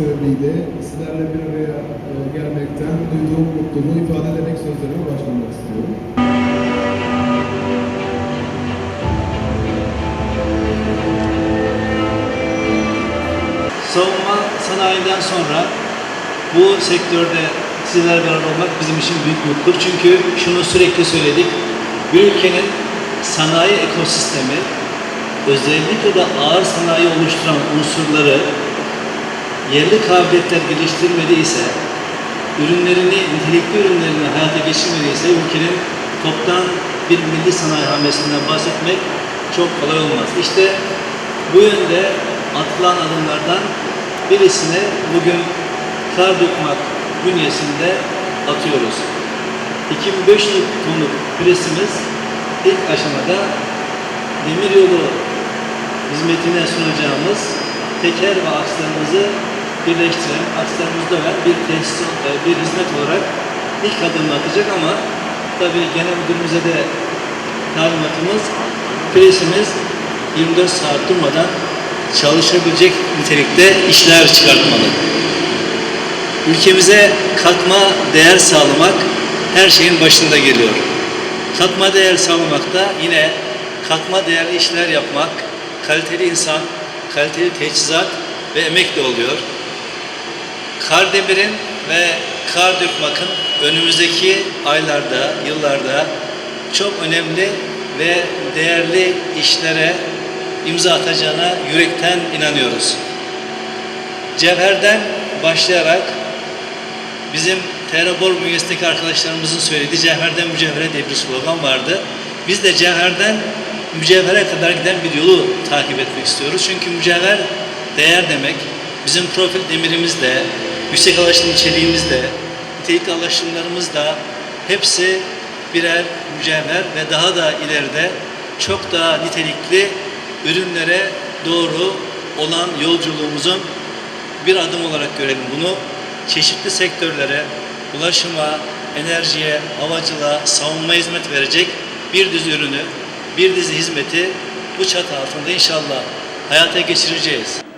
sebebiyle sizlerle bir araya e, gelmekten duyduğum mutluluğu ifade ederek sözlerime başlamak istiyorum. Savunma sanayiden sonra bu sektörde sizlerle beraber olmak bizim için büyük mutluluk. Çünkü şunu sürekli söyledik. Bir ülkenin sanayi ekosistemi özellikle de ağır sanayi oluşturan unsurları yerli kabiliyetler geliştirmediyse, ürünlerini, nitelikli ürünlerini hayata geçirmediyse ülkenin toptan bir milli sanayi hamlesinden bahsetmek çok kolay olmaz. İşte bu yönde atılan adımlardan birisini bugün kar dökmek bünyesinde atıyoruz. 2500 tonluk presimiz ilk aşamada demiryolu hizmetine sunacağımız teker ve akslarımızı birleştiren, akslarımızda var bir tesis, e, bir hizmet olarak ilk adımını atacak ama tabii genel müdürümüze de talimatımız presimiz 24 saat durmadan çalışabilecek nitelikte işler çıkartmalı. Ülkemize katma değer sağlamak her şeyin başında geliyor. Katma değer sağlamakta yine katma değerli işler yapmak, kaliteli insan, kaliteli teçhizat ve emek de oluyor. Kardemir'in ve Kardürkmak'ın önümüzdeki aylarda, yıllarda çok önemli ve değerli işlere imza atacağına yürekten inanıyoruz. Cevher'den başlayarak bizim Terabor bünyesindeki arkadaşlarımızın söylediği Cevher'den Mücevher'e diye bir slogan vardı. Biz de Cevher'den mücevhere kadar giden bir yolu takip etmek istiyoruz. Çünkü mücevher değer demek. Bizim profil demirimiz de, yüksek alaşım içeriğimiz de, nitelikli alaşımlarımız da hepsi birer mücevher ve daha da ileride çok daha nitelikli ürünlere doğru olan yolculuğumuzun bir adım olarak görelim bunu. Çeşitli sektörlere, ulaşıma, enerjiye, havacılığa, savunma hizmet verecek bir dizi ürünü, bir dizi hizmeti bu çatı altında inşallah hayata geçireceğiz.